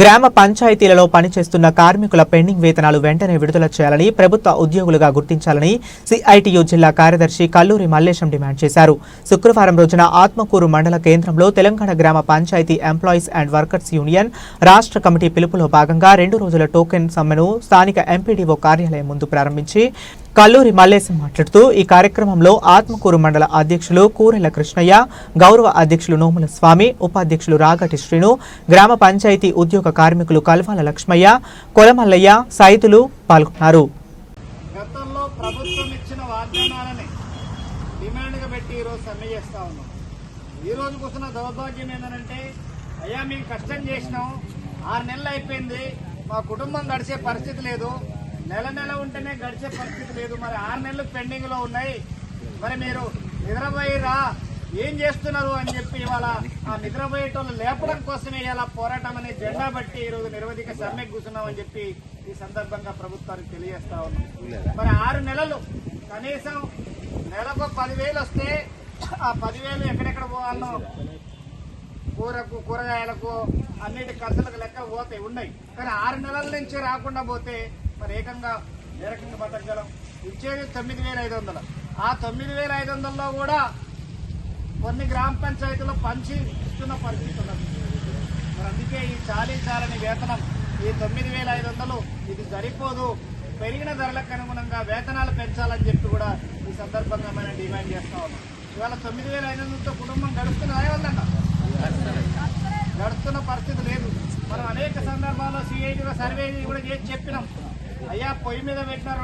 గ్రామ పంచాయతీలలో పనిచేస్తున్న కార్మికుల పెండింగ్ వేతనాలు వెంటనే విడుదల చేయాలని ప్రభుత్వ ఉద్యోగులుగా గుర్తించాలని సిఐటియు జిల్లా కార్యదర్శి కల్లూరి మల్లేశం డిమాండ్ చేశారు. శుక్రవారం రోజున ఆత్మకూరు మండల కేంద్రంలో తెలంగాణ గ్రామ panchayat employees and workers union రాష్ట్ర కమిటీ పిలుపులో భాగంగా రెండు రోజుల టోకెన్ సమ్మెను స్థానిక ఎంపీడీఓ కార్యాలయం ముందు ప్రారంభించి కల్లూరి మల్లేశం మాట్లాడుతూ ఈ కార్యక్రమంలో ఆత్మకూరు మండల అధ్యక్షులు కూరెల కృష్ణయ్య గౌరవ అధ్యక్షులు నోముల స్వామి ఉపాధ్యక్షులు రాగటి శ్రీను గ్రామ పంచాయతీ ఉద్యోగ కార్మికులు కల్వాల లక్ష్మయ్య కొలమల్లయ్య సైతులు పాల్గొన్నారు. ఈరోజు కూర్చున్న దౌర్భాగ్యం ఏంటంటే అయ్యా మేము కష్టం చేసినాం ఆరు నెలలు అయిపోయింది మా కుటుంబం గడిచే పరిస్థితి లేదు నెల నెల ఉంటేనే గడిచే పరిస్థితి లేదు. మరి ఆరు నెలలు పెండింగ్లో ఉన్నాయి. మరి మీరు నిద్రపోయిరా? ఏం చేస్తున్నారు అని చెప్పి ఇవాళ ఆ నిద్రపోయేటోళ్ళు లేపడం కోసమే ఇలా పోరాటం అనే జెండా బట్టి ఈరోజు నిరవధిక సమ్మె కూర్చున్నామని చెప్పి ఈ సందర్భంగా ప్రభుత్వానికి తెలియజేస్తా ఉన్నాం. మరి ఆరు నెలలు కనీసం నెలకు పదివేలు వస్తే ఆ పదివేలు ఎక్కడెక్కడ పోవాలనో కూరకు కూరగాయలకు అన్నిటి ఖర్చులకు లెక్క పోతాయి ఉన్నాయి. కానీ ఆరు నెలల నుంచి రాకుండా పోతే మరి ఏకంగా ఏ రకంగా బతకగలం ఇచ్చేది తొమ్మిది వేల ఐదు వందలు. ఆ తొమ్మిది వేల ఐదు వందల్లో కూడా కొన్ని గ్రామ పంచాయతీలో పంచి ఇస్తున్న పరిస్థితి ఉన్నది. మరి అందుకే ఈ చాలీ చాలని వేతనం ఈ తొమ్మిది వేల ఐదు వందలు ఇది సరిపోదు. పెరిగిన ధరలకు అనుగుణంగా వేతనాలు పెంచాలని చెప్పి కూడా ఈ సందర్భంగా మనం డిమాండ్ చేస్తా ఉన్నాం. ఇవాళ తొమ్మిది వేల ఐదు వందలతో కుటుంబం గడుస్తున్నదా వల్లన్నా గడుస్తున్న పరిస్థితి లేదు. మనం అనేక సందర్భాల్లో సిఐటిలో సర్వే కూడా చేసి చెప్పినాం. అయ్యా పొయ్యి మీద పెట్టిన